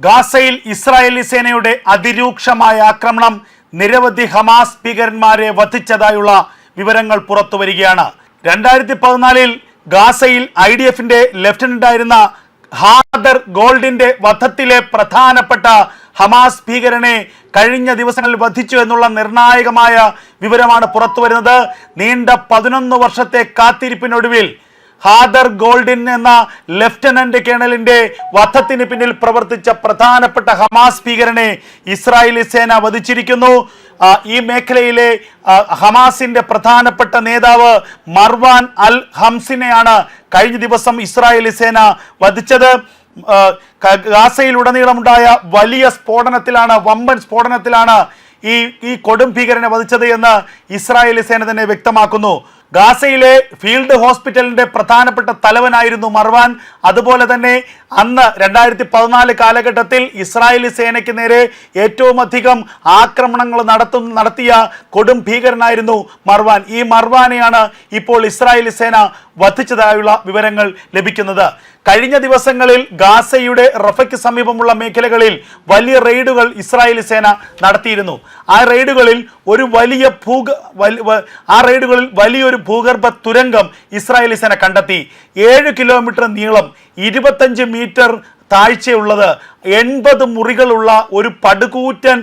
ഗാസയിൽ ഇസ്രായേലി സേനയുടെ അതിരൂക്ഷമായ ആക്രമണം നിരവധി ഹമാസ് ഭീകരന്മാരെ വധിച്ചതായുള്ള വിവരങ്ങൾ പുറത്തു വരികയാണ് രണ്ടായിരത്തി പതിനാലിൽ ഗാസയിൽ ഐ ഡി എഫിന്റെ ലഫ്റ്റനന്റായിരുന്ന ഹാദർ ഗോൾഡിന്റെ വധത്തിലെ പ്രധാനപ്പെട്ട ഹമാസ് ഭീകരനെ കഴിഞ്ഞ ദിവസങ്ങളിൽ വധിച്ചു എന്നുള്ള നിർണായകമായ വിവരമാണ് പുറത്തു വരുന്നത് നീണ്ട പതിനൊന്ന് വർഷത്തെ കാത്തിരിപ്പിനൊടുവിൽ ഹാദർ ഗോൾഡിൻ എന്ന ലെഫ്റ്റനന്റ് കേണലിന്റെ വധത്തിന് പിന്നിൽ പ്രവർത്തിച്ച പ്രധാനപ്പെട്ട ഹമാസ് ഭീകരനെ ഇസ്രായേലി സേന വധിച്ചിരിക്കുന്നു. ഈ മേഖലയിലെ ഹമാസിന്റെ പ്രധാനപ്പെട്ട നേതാവ് മർവാൻ അൽ ഹംസിനെയാണ് കഴിഞ്ഞ ദിവസം ഇസ്രായേലി സേന വധിച്ചത്. ഗാസയിലുടനീളമുണ്ടായ വലിയ സ്ഫോടനത്തിലാണ് വമ്പൻ സ്ഫോടനത്തിലാണ് ഈ ഈ കൊടും ഭീകരനെ വധിച്ചത് എന്ന് ഇസ്രായേലി സേന തന്നെ വ്യക്തമാക്കുന്നു. ഗാസയിലെ ഫീൽഡ് ഹോസ്പിറ്റലിന്റെ പ്രധാനപ്പെട്ട തലവനായിരുന്നു മർവാൻ. അതുപോലെ തന്നെ അന്ന് രണ്ടായിരത്തി പതിനാല് കാലഘട്ടത്തിൽ ഇസ്രായേലി സേനയ്ക്ക് നേരെ ഏറ്റവും അധികം ആക്രമണങ്ങൾ നടത്തു നടത്തിയ കൊടും ഭീകരനായിരുന്നു മർവാൻ. ഈ മർവാനെയാണ് ഇപ്പോൾ ഇസ്രായേലി സേന വധിച്ചതായുള്ള വിവരങ്ങൾ ലഭിക്കുന്നത്. കഴിഞ്ഞ ദിവസങ്ങളിൽ ഗാസയുടെ റഫയ്ക്ക് സമീപമുള്ള മേഖലകളിൽ വലിയ റെയ്ഡുകൾ ഇസ്രായേലി സേന നടത്തിയിരുന്നു. ആ റെയ്ഡുകളിൽ ഒരു വലിയ ഭൂഗ ആ റെയ്ഡുകളിൽ വലിയൊരു ഭൂഗർഭ തുരങ്കം ഇസ്രായേലി സേന കണ്ടെത്തി. ഏഴ് കിലോമീറ്റർ നീളം ഇരുപത്തഞ്ച് മീറ്റർ താഴ്ചയുള്ളത് എൺപത് മുറികളുള്ള ഒരു പടുകൂറ്റൻ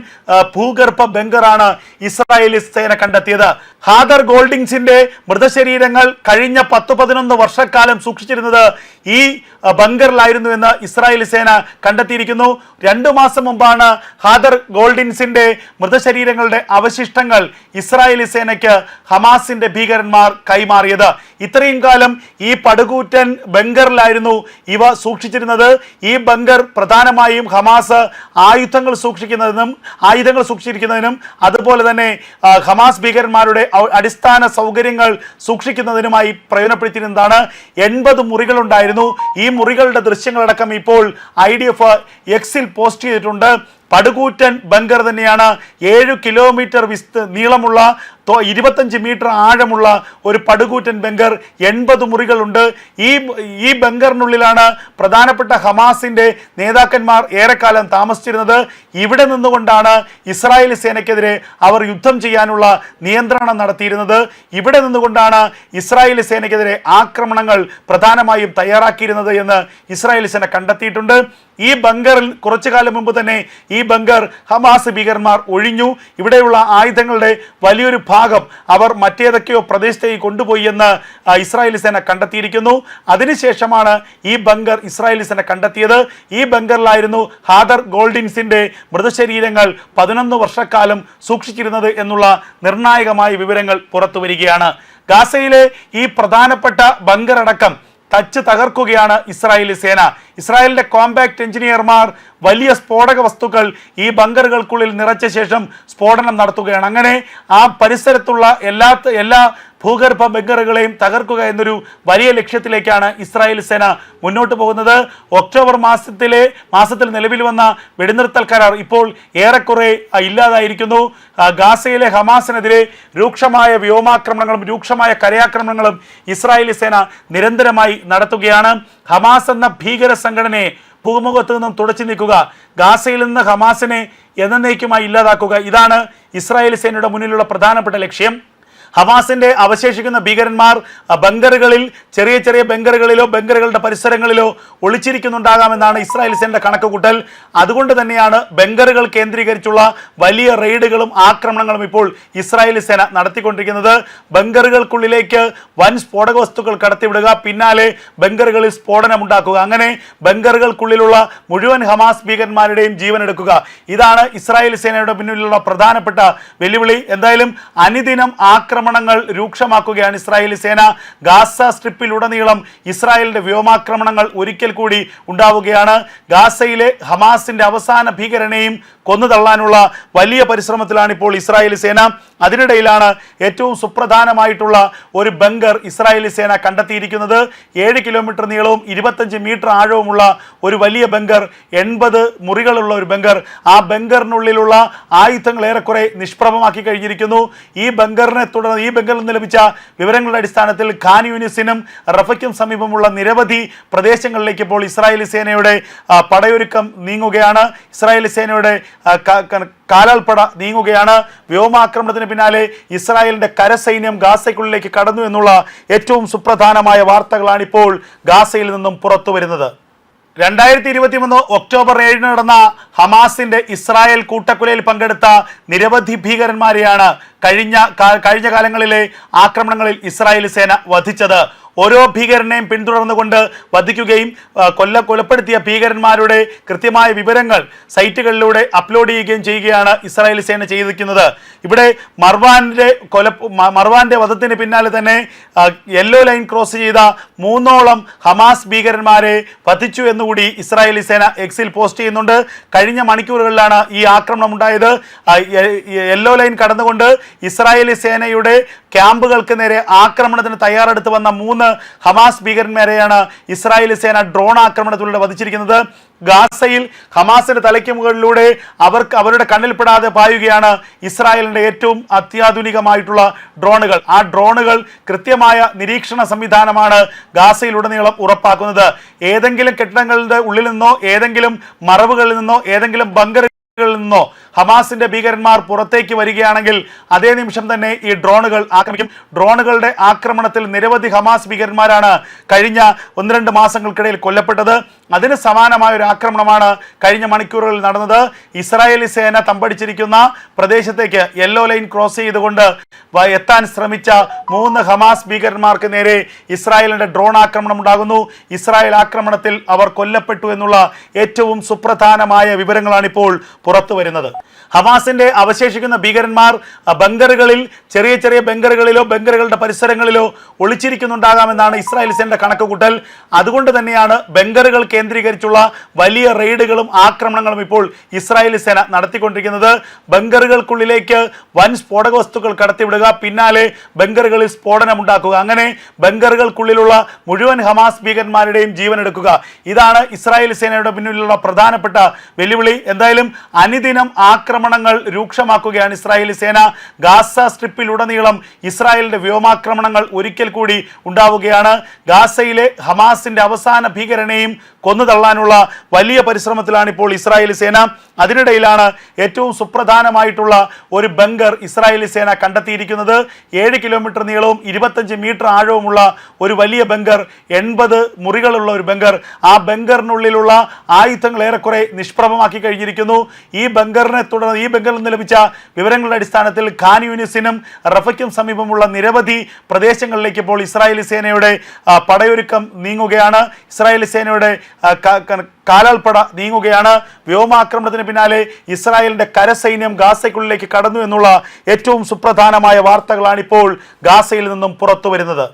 ഭൂഗർഭ ബങ്കറാണ് ഇസ്രായേലി സേന കണ്ടെത്തിയത്. ഹാദർ ഗോൾഡിങ്സിന്റെ മൃതശരീരങ്ങൾ കഴിഞ്ഞ പത്ത് പതിനൊന്ന് വർഷക്കാലം സൂക്ഷിച്ചിരുന്നത് ഈ ബങ്കറിലായിരുന്നു എന്ന് ഇസ്രായേലി സേന കണ്ടെത്തിയിരിക്കുന്നു. രണ്ടു മാസം മുമ്പാണ് ഹാദർ ഗോൾഡിൻസിന്റെ മൃതശരീരങ്ങളുടെ അവശിഷ്ടങ്ങൾ ഇസ്രായേലി സേനയ്ക്ക് ഹമാസിന്റെ ഭീകരന്മാർ കൈമാറിയത്. ഇത്രയും കാലം ഈ പടുകൂറ്റൻ ബങ്കറിലായിരുന്നു ഇവ സൂക്ഷിച്ചിരുന്നത്. ഈ ബങ്കർ പ്രധാനമായും ഹമാസ് ആയുധങ്ങൾ സൂക്ഷിക്കുന്നതിനും ആയുധങ്ങൾ സൂക്ഷിച്ചിരിക്കുന്നതിനും അതുപോലെ തന്നെ ഹമാസ് ഭീകരന്മാരുടെ അടിസ്ഥാന സൗകര്യങ്ങൾ സൂക്ഷിക്കുന്നതിനുമായി പ്രയോജനപ്പെടുത്തിയിരുന്നതാണ്. എൺപത് മുറികളുണ്ടായിരുന്നു. ഈ മുറികളുടെ ദൃശ്യങ്ങളടക്കം ഇപ്പോൾ ഐ ഡി എഫ് എക്സിൽ പോസ്റ്റ് ചെയ്തിട്ടുണ്ട്. പടുകൂറ്റൻ ബങ്കർ തന്നെയാണ്. ഏഴ് കിലോമീറ്റർ വിസ്ത നീളമുള്ള ഇരുപത്തഞ്ച് മീറ്റർ ആഴമുള്ള ഒരു പടുകൂറ്റൻ ബങ്കർ എൺപത് മുറികളുണ്ട്. ഈ ഈ ബങ്കറിനുള്ളിലാണ് പ്രധാനപ്പെട്ട ഹമാസിന്റെ നേതാക്കന്മാർ ഏറെക്കാലം താമസിച്ചിരുന്നത്. ഇവിടെ നിന്നുകൊണ്ടാണ് ഇസ്രായേൽ സേനയ്ക്കെതിരെ അവർ യുദ്ധം ചെയ്യാനുള്ള നിയന്ത്രണം നടത്തിയിരുന്നത്. ഇവിടെ നിന്നുകൊണ്ടാണ് ഇസ്രായേൽ സേനയ്ക്കെതിരെ ആക്രമണങ്ങൾ പ്രധാനമായും തയ്യാറാക്കിയിരുന്നത് എന്ന് ഇസ്രായേൽ സേന കണ്ടെത്തിയിട്ടുണ്ട്. ഈ ബങ്കറിൽ കുറച്ചു കാലം മുമ്പ് തന്നെ ഈ ബങ്കർ ഹമാസ് ഭീകരന്മാർ ഒഴിഞ്ഞു. ഇവിടെയുള്ള ആയുധങ്ങളുടെ വലിയൊരു ഭാഗം അവർ മറ്റേതൊക്കെയോ പ്രദേശത്തേക്ക് കൊണ്ടുപോയി എന്ന് ഇസ്രായേലി സേന കണ്ടെത്തിയിരിക്കുന്നു. അതിനുശേഷമാണ് ഈ ബങ്കർ ഇസ്രായേലി സേന കണ്ടെത്തിയത്. ഈ ബങ്കറിലായിരുന്നു ഹാദർ ഗോൾഡിൻസിന്റെ മൃതശരീരങ്ങൾ പതിനൊന്ന് വർഷക്കാലം സൂക്ഷിച്ചിരുന്നത് എന്നുള്ള നിർണായകമായ വിവരങ്ങൾ പുറത്തു വരികയാണ്. ഗാസയിലെ ഈ പ്രധാനപ്പെട്ട ബങ്കർ അടക്കം തച്ച് തകർക്കുകയാണ് ഇസ്രായേലി സേന. ഇസ്രായേലിന്റെ കോമ്പാക്ട് എഞ്ചിനീയർമാർ വലിയ സ്ഫോടക വസ്തുക്കൾ ഈ ബങ്കറുകൾക്കുള്ളിൽ നിറച്ച ശേഷം സ്ഫോടനം നടത്തുകയാണ്. അങ്ങനെ ആ പരിസരത്തുള്ള എല്ലാ എല്ലാ ഭൂഗർഭ ബങ്കറുകളെയും തകർക്കുക എന്നൊരു വലിയ ലക്ഷ്യത്തിലേക്കാണ് ഇസ്രായേൽ സേന മുന്നോട്ട് പോകുന്നത്. ഒക്ടോബർ മാസത്തിലെ മാസത്തിൽ നിലവിൽ വന്ന വെടിനിർത്തൽ കരാർ ഇപ്പോൾ ഏറെക്കുറെ ഇല്ലാതായിരിക്കുന്നു. ഗാസയിലെ ഹമാസിനെതിരെ രൂക്ഷമായ വ്യോമാക്രമണങ്ങളും രൂക്ഷമായ കരയാക്രമണങ്ങളും ഇസ്രായേലി സേന നിരന്തരമായി നടത്തുകയാണ്. ഹമാസ് എന്ന ഭീകര സംഘടനയെ ഭൂമുഖത്ത് നിന്നും തുടച്ചു നീക്കുക ഗാസയിൽ നിന്ന് ഹമാസിനെ എന്നേക്കുമായി ഇല്ലാതാക്കുക. ഇതാണ് ഇസ്രായേൽ സേനയുടെ മുന്നിലുള്ള പ്രധാനപ്പെട്ട ലക്ഷ്യം. ഹമാസിന്റെ അവശേഷിക്കുന്ന ഭീകരന്മാർ ബങ്കറുകളിൽ ചെറിയ ചെറിയ ബങ്കറുകളിലോ ബങ്കറുകളുടെ പരിസരങ്ങളിലോ ഒളിച്ചിരിക്കുന്നുണ്ടാകാമെന്നാണ് ഇസ്രായേൽ സേനയുടെ കണക്കുകൂട്ടൽ. അതുകൊണ്ട് തന്നെയാണ് ബങ്കറുകൾ കേന്ദ്രീകരിച്ചുള്ള വലിയ റെയ്ഡുകളും ആക്രമണങ്ങളും ഇപ്പോൾ ഇസ്രായേൽ സേന നടത്തിക്കൊണ്ടിരിക്കുന്നത്. ബങ്കറുകൾക്കുള്ളിലേക്ക് വൻ സ്ഫോടക വസ്തുക്കൾ കടത്തിവിടുക പിന്നാലെ ബങ്കറുകളിൽ സ്ഫോടനം ഉണ്ടാക്കുക. അങ്ങനെ ബങ്കറുകൾക്കുള്ളിലുള്ള മുഴുവൻ ഹമാസ് ഭീകരന്മാരുടെയും ജീവൻ എടുക്കുക ഇതാണ് ഇസ്രായേൽ സേനയുടെ പിന്നിലുള്ള പ്രധാനപ്പെട്ട വെല്ലുവിളി. എന്തായാലും അനുദിനം ആക്രമണങ്ങൾ രൂക്ഷമാക്കുകയാണ് ഇസ്രായേലി സേന. ഗാസ സ്ട്രിപ്പിലുടനീളം ഇസ്രായേലിന്റെ വ്യോമാക്രമണങ്ങൾ ഒരിക്കൽ കൂടി ഉണ്ടാവുകയാണ്. ഗാസയിലെ ഹമാസിന്റെ അവസാന ഭീകരനെയും കൊന്നു തള്ളാനുള്ള വലിയ പരിശ്രമത്തിലാണ് ഇപ്പോൾ ഇസ്രായേലി സേന. അതിനിടയിലാണ് ഏറ്റവും സുപ്രധാനമായിട്ടുള്ള ഒരു ബങ്കർ ഇസ്രായേലി സേന കണ്ടെത്തിയിരിക്കുന്നത്. ഏഴ് കിലോമീറ്റർ നീളവും ഇരുപത്തഞ്ച് മീറ്റർ ആഴവുമുള്ള ഒരു വലിയ ബങ്കർ എൺപത് മുറികളുള്ള ഒരു ബങ്കർ ആ ബങ്കറിനുള്ളിലുള്ള ആയുധങ്ങൾ ഏറെക്കുറെ നിഷ്പ്രഭമാക്കി കഴിഞ്ഞിരിക്കുന്നു. ഈ ബങ്കറിനെ തുടർന്ന് ഈ ബംഗറിൽ നിന്ന് ലഭിച്ച വിവരങ്ങളുടെ അടിസ്ഥാനത്തിൽ ഖാൻ യൂനിസിനും റഫയ്ക്കും സമീപമുള്ള നിരവധി പ്രദേശങ്ങളിലേക്ക് ഇപ്പോൾ ഇസ്രായേലി സേനയുടെ പടയൊരുക്കം നീങ്ങുകയാണ്. ഇസ്രായേലി സേനയുടെ കാലാൽപ്പട നീങ്ങുകയാണ്. വ്യോമാക്രമണത്തിന് പിന്നാലെ ഇസ്രായേലിന്റെ കരസൈന്യം ഗാസയ്ക്കുള്ളിലേക്ക് കടന്നു എന്നുള്ള ഏറ്റവും സുപ്രധാനമായ വാർത്തകളാണ് ഇപ്പോൾ ഗാസയിൽ നിന്നും പുറത്തു വരുന്നത്. രണ്ടായിരത്തി ഇരുപത്തി മൂന്ന് ഒക്ടോബർ ഏഴിന് നടന്ന ഹമാസിന്റെ ഇസ്രായേൽ കൂട്ടക്കൊലയിൽ പങ്കെടുത്ത നിരവധി ഭീകരന്മാരെയാണ് കഴിഞ്ഞ കഴിഞ്ഞ കാലങ്ങളിലെ ആക്രമണങ്ങളിൽ ഇസ്രായേൽ സേന വധിച്ചത്. ഓരോ ഭീകരനെയും പിന്തുടർന്നുകൊണ്ട് വധിക്കുകയും കൊല്ല കൊലപ്പെടുത്തിയ ഭീകരന്മാരുടെ കൃത്യമായ വിവരങ്ങൾ സൈറ്റുകളിലൂടെ അപ്ലോഡ് ചെയ്യുകയും ചെയ്യുകയാണ് ഇസ്രായേൽ സേന ചെയ്തിരിക്കുന്നത്. ഇവിടെ മർവാന്റെ കൊല മർവാന്റെ വധത്തിന് പിന്നാലെ തന്നെ യെല്ലോ ലൈൻ ക്രോസ് ചെയ്ത മൂന്നോളം ഹമാസ് ഭീകരന്മാരെ വധിച്ചു എന്നുകൂടി ഇസ്രായേലി സേന എക്സിൽ പോസ്റ്റ് ചെയ്യുന്നുണ്ട്. കഴിഞ്ഞ മണിക്കൂറുകളിലാണ് ഈ ആക്രമണം ഉണ്ടായത്. യെല്ലോ ലൈൻ കടന്നുകൊണ്ട് ഇസ്രായേലി സേനയുടെ ക്യാമ്പുകൾക്ക് നേരെ ആക്രമണത്തിന് തയ്യാറെടുത്ത് വന്ന മൂന്ന് ഹമാസ് ഭീകരന്മാരെയാണ് ഇസ്രായേൽ സേന ഡ്രോൺ ആക്രമണത്തിലൂടെ വധിച്ചിരിക്കുന്നത്. ഗാസയിൽ ഹമാസിന്റെ തലയ്ക്ക് മുകളിലൂടെ അവർക്ക് അവരുടെ കണ്ണിൽപ്പെടാതെ പായുകയാണ് ഇസ്രായേലിന്റെ ഏറ്റവും അത്യാധുനികമായിട്ടുള്ള ഡ്രോണുകൾ. ആ ഡ്രോണുകൾ കൃത്യമായ നിരീക്ഷണ സംവിധാനമാണ് ഗാസയിലുടനീളം ഉറപ്പാക്കുന്നത്. ഏതെങ്കിലും കെട്ടിടങ്ങളുടെ ഉള്ളിൽ നിന്നോ ഏതെങ്കിലും മറവുകളിൽ നിന്നോ ഏതെങ്കിലും ബങ്കറുകളിൽ നിന്നോ ഹമാസിന്റെ ഭീകരന്മാർ പുറത്തേക്ക് വരികയാണെങ്കിൽ അതേ നിമിഷം തന്നെ ഈ ഡ്രോണുകൾ ആക്രമിക്കും. ഡ്രോണുകളുടെ ആക്രമണത്തിൽ നിരവധി ഹമാസ് ഭീകരന്മാരാണ് കഴിഞ്ഞ ഒന്ന് രണ്ട് മാസങ്ങൾക്കിടയിൽ കൊല്ലപ്പെട്ടത്. അതിന് സമാനമായ ഒരു ആക്രമണമാണ് കഴിഞ്ഞ മണിക്കൂറുകളിൽ നടന്നത്. ഇസ്രായേലി സേന തമ്പടിച്ചിരിക്കുന്ന പ്രദേശത്തേക്ക് യെല്ലോ ലൈൻ ക്രോസ് ചെയ്തുകൊണ്ട് എത്താൻ ശ്രമിച്ച മൂന്ന് ഹമാസ് ഭീകരന്മാർക്ക് നേരെ ഇസ്രായേലിന്റെ ഡ്രോൺ ആക്രമണം ഉണ്ടാകുന്നു. ഇസ്രായേൽ ആക്രമണത്തിൽ അവർ കൊല്ലപ്പെട്ടു എന്നുള്ള ഏറ്റവും സുപ്രധാനമായ വിവരങ്ങളാണ് ഇപ്പോൾ പുറത്തു വരുന്നത് ഹമാസിന്റെ അവശേഷിക്കുന്ന ഭീകരന്മാർ ബങ്കറുകളിൽ ചെറിയ ചെറിയ ബങ്കറുകളിലോ ബങ്കറുകളുടെ പരിസരങ്ങളിലോ ഒളിച്ചിരിക്കുന്നുണ്ടാകാമെന്നാണ് ഇസ്രായേൽ സേനയുടെ കണക്കുകൂട്ടൽ. അതുകൊണ്ട് തന്നെയാണ് ബങ്കറുകൾ കേന്ദ്രീകരിച്ചുള്ള വലിയ റെയ്ഡുകളും ആക്രമണങ്ങളും ഇപ്പോൾ ഇസ്രായേൽ സേന നടത്തിക്കൊണ്ടിരിക്കുന്നത്. ബങ്കറുകൾക്കുള്ളിലേക്ക് വൻ സ്ഫോടക വസ്തുക്കൾ കടത്തിവിടുക പിന്നാലെ ബങ്കറുകളിൽ സ്ഫോടനമുണ്ടാക്കുക. അങ്ങനെ ബങ്കറുകൾക്കുള്ളിലുള്ള മുഴുവൻ ഹമാസ് ഭീകരന്മാരുടെയും ജീവൻ എടുക്കുക ഇതാണ് ഇസ്രായേൽ സേനയുടെ പിന്നിലുള്ള പ്രധാനപ്പെട്ട വെല്ലുവിളി. എന്തായാലും അനുദിനം ആക്രമണങ്ങൾ രൂക്ഷമാക്കുകയാണ് ഇസ്രായേലി സേന. ഗാസ സ്ട്രിപ്പിലുടനീളം ഇസ്രായേലിന്റെ വ്യോമാക്രമണങ്ങൾ ഒരിക്കൽ കൂടി ഉണ്ടാവുകയാണ്. ഗാസയിലെ ഹമാസിന്റെ അവസാന ഭീകരനെയും കൊന്നുതള്ളാനുള്ള വലിയ പരിശ്രമത്തിലാണ് ഇപ്പോൾ ഇസ്രായേലി സേന. അതിനിടയിലാണ് ഏറ്റവും സുപ്രധാനമായിട്ടുള്ള ഒരു ബങ്കർ ഇസ്രായേലി സേന കണ്ടെത്തിയിരിക്കുന്നത്. ഏഴ് കിലോമീറ്റർ നീളവും ഇരുപത്തഞ്ച് മീറ്റർ ആഴവുമുള്ള ഒരു വലിയ ബങ്കർ എൺപത് മുറികളുള്ള ഒരു ബങ്കർ ആ ബങ്കറിനുള്ളിലുള്ള ആയുധങ്ങൾ ഏറെക്കുറെ നിഷ്പ്രഭമാക്കി കഴിഞ്ഞിരിക്കുന്നു. ഈ ബങ്കറിനെ തുടർന്ന് ഈ ബംഗളിൽ നിന്ന് ലഭിച്ച വിവരങ്ങളുടെ അടിസ്ഥാനത്തിൽ ഖാൻ യൂനിസിനും റഫയ്ക്കും സമീപമുള്ള നിരവധി പ്രദേശങ്ങളിലേക്ക് ഇപ്പോൾ ഇസ്രായേലി സേനയുടെ പടയൊരുക്കം നീങ്ങുകയാണ്. ഇസ്രായേലി സേനയുടെ കാലാൽപ്പട നീങ്ങുകയാണ്. വ്യോമാക്രമണത്തിന് പിന്നാലെ ഇസ്രായേലിന്റെ കരസൈന്യം ഗാസയ്ക്കുള്ളിലേക്ക് കടന്നു എന്നുള്ള ഏറ്റവും സുപ്രധാനമായ വാർത്തകളാണ് ഇപ്പോൾ ഗാസയിൽ നിന്നും പുറത്തു വരുന്നത്